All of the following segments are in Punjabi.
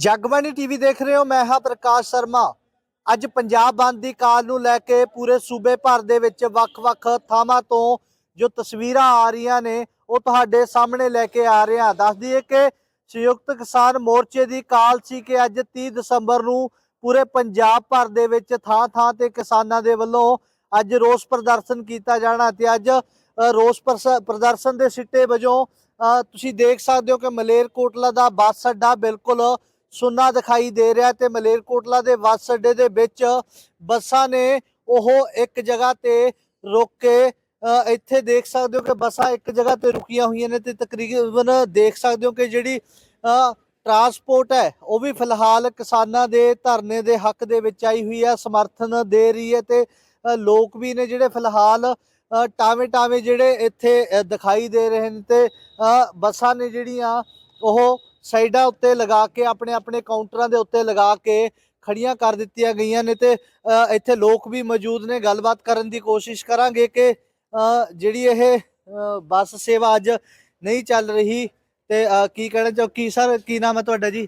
ਜਗਬਾਣੀ ਟੀਵੀ ਦੇਖ ਰਹੇ ਹੋ, ਮੈਂ ਹਾਂ ਪ੍ਰਕਾਸ਼ ਸ਼ਰਮਾ। ਅੱਜ ਪੰਜਾਬ ਬੰਦ ਦੀ ਕਾਲ ਨੂੰ ਲੈ ਕੇ ਪੂਰੇ ਸੂਬੇ ਭਰ ਦੇ ਵਿੱਚ ਵੱਖ-ਵੱਖ ਥਾਵਾਂ ਤੋਂ ਜੋ ਤਸਵੀਰਾਂ ਆ ਰਹੀਆਂ ਨੇ, ਉਹ ਤੁਹਾਡੇ ਸਾਹਮਣੇ ਲੈ ਕੇ ਆ ਰਹੇ ਹਾਂ। ਦੱਸ ਦਈਏ ਕਿ ਸੰਯੁਕਤ ਕਿਸਾਨ ਮੋਰਚੇ ਦੀ ਕਾਲ ਸੀ ਕਿ ਅੱਜ 30 ਦਸੰਬਰ ਨੂੰ ਪੂਰੇ ਪੰਜਾਬ ਭਰ ਦੇ ਵਿੱਚ ਥਾਂ-ਥਾਂ ਤੇ ਕਿਸਾਨਾਂ ਦੇ ਵੱਲੋਂ ਅੱਜ ਰੋਸ ਪ੍ਰਦਰਸ਼ਨ ਕੀਤਾ ਜਾਣਾ ਤੇ ਅੱਜ ਰੋਸ ਪ੍ਰਸ- ਪ੍ਰਦਰਸ਼ਨ ਦੇ ਸਿੱਟੇ ਵਜੋਂ ਤੁਸੀਂ ਦੇਖ ਸਕਦੇ ਹੋ ਕਿ ਮਲੇਰਕੋਟਲਾ ਦਾ ਬੱਸ ਅੱਡਾ ਬਿਲਕੁਲ ਸੁੰਨਾ ਦਿਖਾਈ ਦੇ ਰਿਹਾ ਤੇ ਮਲੇਰਕੋਟਲਾ ਦੇ ਬੱਸ ਅੱਡੇ ਦੇ ਵਿੱਚ ਬੱਸਾਂ ਨੇ ਉਹ ਇੱਕ ਜਗ੍ਹਾ ਤੇ ਰੁਕ ਕੇ ਇੱਥੇ ਦੇਖ ਸਕਦੇ ਹੋ ਕਿ ਬੱਸਾਂ ਇੱਕ ਜਗ੍ਹਾ ਤੇ ਰੁਕੀਆਂ ਹੋਈਆਂ ਨੇ ਤੇ ਤਕਰੀਬਨ ਦੇਖ ਸਕਦੇ ਹੋ ਕਿ ਜਿਹੜੀ ਟਰਾਂਸਪੋਰਟ ਹੈ, ਉਹ ਵੀ ਫਿਲਹਾਲ ਕਿਸਾਨਾਂ ਦੇ ਧਰਨੇ ਦੇ ਹੱਕ ਦੇ ਵਿੱਚ ਆਈ ਹੋਈ ਹੈ, ਸਮਰਥਨ ਦੇ ਰਹੀ ਹੈ ਤੇ ਲੋਕ ਵੀ ਨੇ ਜਿਹੜੇ ਫਿਲਹਾਲ ਟਾਵੇਂ ਟਾਵੇਂ ਜਿਹੜੇ ਇੱਥੇ ਦਿਖਾਈ ਦੇ ਰਹੇ ਨੇ ਤੇ ਬੱਸਾਂ ਨੇ ਜਿਹੜੀਆਂ ਉਹ ਸਾਈਡਾਂ ਉੱਤੇ ਲਗਾ ਕੇ ਆਪਣੇ ਆਪਣੇ ਕਾਊਂਟਰਾਂ ਦੇ ਉੱਤੇ ਲਗਾ ਕੇ ਖੜੀਆਂ ਕਰ ਦਿੱਤੀਆਂ ਗਈਆਂ ਨੇ ਤੇ ਇੱਥੇ ਲੋਕ ਵੀ ਮੌਜੂਦ ਨੇ। ਗੱਲਬਾਤ ਕਰਨ ਦੀ ਕੋਸ਼ਿਸ਼ ਕਰਾਂਗੇ ਕਿ ਜਿਹੜੀ ਇਹ ਬੱਸ ਸੇਵਾ ਅੱਜ ਨਹੀਂ ਚੱਲ ਰਹੀ ਤੇ ਕੀ ਕਹਿਣਾ ਚਾਹੋ ਕੀ ਸਰ ਕੀ ਨਾਮ ਹੈ ਤੁਹਾਡਾ ਜੀ?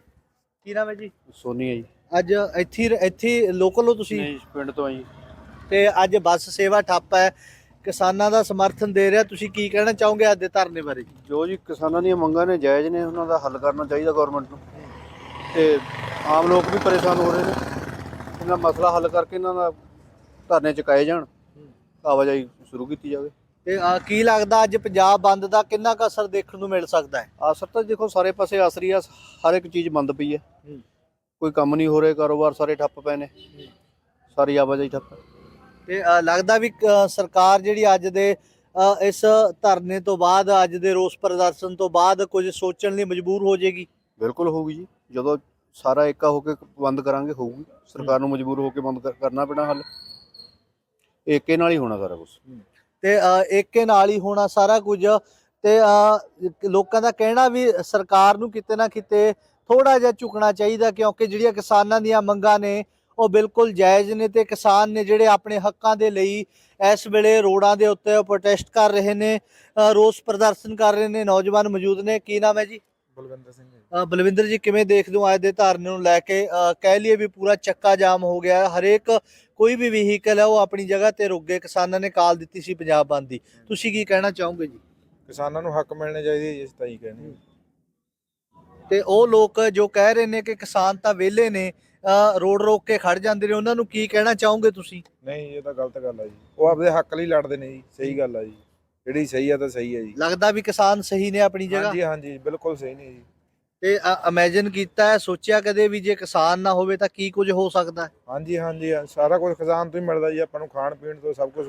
ਕੀ ਨਾਮ ਹੈ ਜੀ? ਸੋਨੀ ਹੈ ਜੀ। ਅੱਜ ਇੱਥੇ ਇੱਥੇ ਲੋਕਲ ਹੋ ਤੁਸੀਂ? ਨਹੀਂ ਪਿੰਡ ਤੋਂ ਆ ਜੀ ਤੇ ਅੱਜ ਬੱਸ ਸੇਵਾ ਠੱਪ ਹੈ। ਕਿਸਾਨਾਂ ਦਾ ਸਮਰਥਨ ਦੇ ਰਿਹਾ ਤੁਸੀਂ ਕੀ ਕਹਿਣਾ ਚਾਹੋਗੇ ਅੱਜ ਦੇ ਧਰਨੇ ਬਾਰੇ? ਜੀ ਜੋ ਕਿਸਾਨਾਂ ਦੀਆਂ ਮੰਗਾਂ ਨੇ ਜਾਇਜ਼ ਨੇ ਉਹਨਾਂ ਦਾ ਹੱਲ ਕਰਨਾ ਚਾਹੀਦਾ ਗਵਰਨਮੈਂਟ ਨੂੰ। ਤੇ ਆਮ ਲੋਕ ਵੀ ਪਰੇਸ਼ਾਨ ਹੋ ਰਹੇ ਨੇ। ਇਹਨਾਂ ਮਸਲਾ ਹੱਲ ਕਰਕੇ ਇਹਨਾਂ ਦਾ ਧਰਨੇ ਚੁਕਾਏ ਜਾਣ ਆਵਾਜਾਈ ਸ਼ੁਰੂ ਕੀਤੀ ਜਾਵੇ। ਤੇ ਕੀ ਲੱਗਦਾ ਅੱਜ ਪੰਜਾਬ ਬੰਦ ਦਾ ਕਿੰਨਾ ਕੁ ਅਸਰ ਦੇਖਣ ਨੂੰ ਮਿਲ ਸਕਦਾ ਹੈ? ਅਸਰ ਤਾਂ ਦੇਖੋ ਸਾਰੇ ਪਾਸੇ ਆਸਰੀ ਆ ਹਰ ਇੱਕ ਚੀਜ਼ ਬੰਦ ਪਈ ਹੈ। ਹੂੰ। ਕੋਈ ਕੰਮ ਨਹੀਂ ਹੋ ਰਿਹਾ ਕਾਰੋਬਾਰ ਸਾਰੇ ਠੱਪ ਪਏ ਨੇ। ਸਾਰੀ ਆਵਾਜਾਈ ਠੱਪ ਹੈ। ਤੇ ਲੱਗਦਾ ਵੀ ਸਰਕਾਰ ਜਿਹੜੀ ਅੱਜ ਦੇ ਇਸ ਧਰਨੇ ਤੋਂ ਬਾਅਦ ਅੱਜ ਦੇ ਰੋਸ ਪ੍ਰਦਰਸ਼ਨ ਤੋਂ ਬਾਅਦ ਕੁਝ ਸੋਚਣ ਲਈ ਮਜਬੂਰ ਹੋ ਜਾਏਗੀ ਬਿਲਕੁਲ ਹੋਊਗੀ ਜੀ। ਜਦੋਂ ਸਾਰਾ ਏਕਾ ਹੋ ਕੇ ਬੰਦ ਕਰਾਂਗੇ ਹੋਊਗੀ। ਸਰਕਾਰ ਨੂੰ ਮਜਬੂਰ ਹੋ ਕੇ ਬੰਦ ਕਰ- ਕਰਨਾ ਪੈਣਾ ਹੱਲ। ਏਕੇ ਨਾਲ ਹੀ ਹੋਣਾ ਸਾਰਾ ਕੁਝ ਤੇ ਏਕੇ ਨਾਲ ਹੀ ਹੋਣਾ ਸਾਰਾ ਕੁਝ। ਤੇ ਲੋਕਾਂ ਦਾ ਕਹਿਣਾ ਵੀ ਸਰਕਾਰ ਨੂੰ ਕਿਤੇ ਨਾ ਕਿਤੇ ਥੋੜਾ ਜਿਹਾ ਝੁਕਣਾ ਚਾਹੀਦਾ ਕਿਉਂਕਿ ਜਿਹੜੀਆਂ ਕਿਸਾਨਾਂ ਦੀਆਂ ਮੰਗਾਂ ਨੇ ਉਹ ਬਿਲਕੁਲ ਜਾਇਜ਼ ਨੇ ਤੇ ਕਿਸਾਨ ਨੇ ਜਿਹੜੇ ਆਪਣੇ ਹੱਕਾਂ ਦੇ ਲਈ ਇਸ ਵੇਲੇ ਰੋਡਾਂ ਦੇ ਉੱਤੇ ਪ੍ਰੋਟੈਸਟ ਕਰ ਰਹੇ ਨੇ ਰੋਸ ਪ੍ਰਦਰਸ਼ਨ ਕਰ ਰਹੇ ਨੇ ਨੌਜਵਾਨ ਮੌਜੂਦ ਨੇ। ਕੀ ਨਾਮ ਹੈ ਜੀ? ਬਲਵਿੰਦਰ ਸਿੰਘ ਜੀ। ਬਲਵਿੰਦਰ ਜੀ ਕਿਵੇਂ ਦੇਖਦੇ ਹੋ ਅੱਜ ਦੇ ਧਰਨੇ ਨੂੰ ਲੈ ਕੇ? ਕਹਿ ਲਈਏ ਵੀ ਪੂਰਾ ਚੱਕਾ ਜਾਮ ਹੋ ਗਿਆ। ਹਰੇਕ ਕੋਈ ਵੀ ਵਹੀਕਲ ਹੈ ਉਹ ਆਪਣੀ ਜਗ੍ਹਾ ਤੇ ਰੁਕ ਗਏ। ਕਿਸਾਨਾਂ ਨੇ ਕਾਲ ਦਿੱਤੀ ਸੀ ਪੰਜਾਬ ਬੰਦ ਦੀ। ਤੁਸੀਂ ਕੀ ਕਹਿਣਾ ਚਾਹੋਗੇ ਜੀ? ਕਿਸਾਨਾਂ ਨੂੰ ਹੱਕ ਮਿਲਣੇ ਚਾਹੀਦੇ ਜੀ, ਇਸ ਤਾਂ ਹੀ। ਕਹਿੰਦੇ। ਤੇ ਉਹ ਲੋਕ ਜੋ ਕਹਿ ਰਹੇ ਨੇ ਕਿ ਕਿਸਾਨ ਤਾਂ ਵਿਹਲੇ ਨੇ ਰੋਡ ਰੋਕ ਕੇ ਖੜ ਜਾਂਦੇ ਨੇ ਉਹਨਾਂ ਨੂੰ ਕੀ ਕਹਿਣਾ ਚਾਹੋਗੇ ਤੁਸੀਂ? ਨਹੀਂ ਇਹ ਤਾਂ ਗਲਤ ਗੱਲ ਆ ਜੀ। ਉਹ ਆਪਦੇ ਹੱਕ ਲਈ ਲੜਦੇ ਨੇ ਜੀ ਸਹੀ ਗੱਲ ਆ ਜੀ। ਜਿਹੜੀ ਸਹੀ ਆ ਤਾਂ ਸਹੀ ਆ ਜੀ। ਲੱਗਦਾ ਵੀ ਕਿਸਾਨ ਸਹੀ ਨੇ ਆਪਣੀ ਜਗ੍ਹਾ? ਹਾਂਜੀ ਹਾਂਜੀ ਬਿਲਕੁਲ ਸਹੀ ਨੇ ਜੀ। ਤੇ ਇਮੇਜਿਨ ਕੀਤਾ ਹੈ ਸੋਚਿਆ ਕਦੇ ਵੀ ਜੇ ਕਿਸਾਨ ਨਾ ਹੋਵੇ ਤਾਂ ਕੀ ਕੁਝ ਹੋ ਸਕਦਾ? ਹੈ ਹਾਂਜੀ ਹਾਂਜੀ ਸਾਰਾ ਕੁਝ ਕਿਸਾਨ ਤੋਂ ਹੀ ਮਿਲਦਾ ਜੀ ਆਪਾਂ ਨੂੰ ਖਾਣ ਪੀਣ ਤੋਂ ਸਭ ਕੁਝ।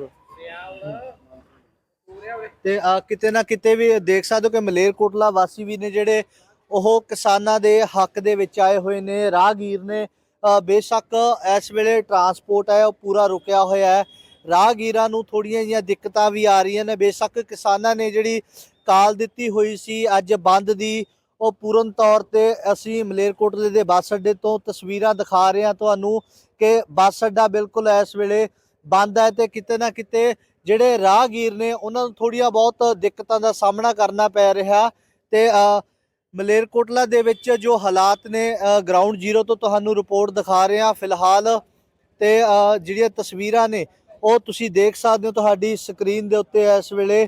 ਤੇ ਅ, ਕਿਤੇ ਨਾ ਕਿਤੇ ਵੀ ਦੇਖ ਸਕਦੇ ਹੋ ਕਿ ਮਲੇਰਕੋਟਲਾ ਵਾਸੀ ਵੀ ਨੇ ਜਿਹੜੇ ਉਹ ਕਿਸਾਨਾਂ ਦੇ ਹੱਕ ਦੇ ਵਿੱਚ ਆਏ ਹੋਏ ਨੇ ਰਾਹਗੀਰ ਨੇ ਬੇਸ਼ੱਕ ਇਸ ਵੇਲੇ ਟਰਾਂਸਪੋਰਟ ਹੈ, ਉਹ ਪੂਰਾ ਰੁਕਿਆ ਹੋਇਆ ਹੈ। ਰਾਹਗੀਰਾਂ ਨੂੰ ਥੋੜੀਆਂ ਜਿਹੀਆਂ ਦਿੱਕਤਾਂ ਵੀ ਆ ਰਹੀਆਂ ਨੇ। ਬੇਸ਼ੱਕ ਕਿਸਾਨਾਂ ਨੇ ਜਿਹੜੀ ਕਾਲ ਦਿੱਤੀ ਹੋਈ ਸੀ, ਅੱਜ ਬੰਦ ਦੀ, ਉਹ ਪੂਰਨ ਤੌਰ ਤੇ ਅਸੀਂ ਮਲੇਰਕੋਟਲੇ ਦੇ ਬੱਸ ਅੱਡੇ ਤੋਂ ਤਸਵੀਰਾਂ ਦਿਖਾ ਰਹੇ ਹਾਂ ਤੁਹਾਨੂੰ ਕਿ ਬੱਸ ਅੱਡਾ ਬਿਲਕੁਲ ਇਸ ਵੇਲੇ ਬੰਦ ਹੈ ਤੇ ਕਿਤੇ ਨਾ ਕਿਤੇ ਜਿਹੜੇ ਰਾਹਗੀਰ ਨੇ, ਉਹਨਾਂ ਨੂੰ ਥੋੜੀਆਂ ਬਹੁਤ ਦਿੱਕਤਾਂ ਦਾ ਸਾਹਮਣਾ ਕਰਨਾ ਪੈ ਰਿਹਾ ਤੇ ਮਲੇਰਕੋਟਲਾ ਦੇ ਵਿੱਚ ਜੋ ਹਾਲਾਤ ਨੇ ਗਰਾਊਂਡ ਜ਼ੀਰੋ ਤੋਂ ਤੁਹਾਨੂੰ ਰਿਪੋਰਟ ਦਿਖਾ ਰਹੇ ਹਾਂ ਫਿਲਹਾਲ ਤੇ ਜਿਹੜੀਆਂ ਤਸਵੀਰਾਂ ਨੇ, ਉਹ ਤੁਸੀਂ ਦੇਖ ਸਕਦੇ ਹੋ ਤੁਹਾਡੀ ਸਕਰੀਨ ਦੇ ਉੱਤੇ ਇਸ ਵੇਲੇ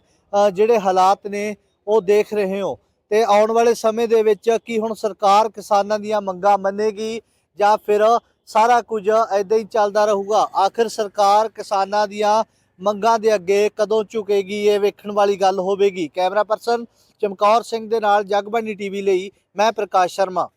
ਜਿਹੜੇ ਹਾਲਾਤ ਨੇ, ਉਹ ਦੇਖ ਰਹੇ ਹੋ। ਤੇ ਆਉਣ ਵਾਲੇ ਸਮੇਂ ਦੇ ਵਿੱਚ ਕੀ ਹੁਣ ਸਰਕਾਰ ਕਿਸਾਨਾਂ ਦੀਆਂ ਮੰਗਾਂ ਮੰਨੇਗੀ ਜਾਂ ਫਿਰ ਸਾਰਾ ਕੁਝ ਐਦਾਂ ਹੀ ਚੱਲਦਾ ਰਹੂਗਾ? ਆਖਿਰ ਸਰਕਾਰ ਕਿਸਾਨਾਂ ਦੀਆਂ ਮੰਗਾਂ ਦੇ ਅੱਗੇ ਕਦੋਂ ਝੁਕੇਗੀ ਇਹ ਵੇਖਣ ਵਾਲੀ ਗੱਲ ਹੋਵੇਗੀ। ਕੈਮਰਾ ਪਰਸਨ ਚਮਕੌਰ ਸਿੰਘ ਦੇ ਨਾਲ ਜਗਬਾਨੀ ਟੀਵੀ ਲਈ ਮੈਂ ਪ੍ਰਕਾਸ਼ ਸ਼ਰਮਾ।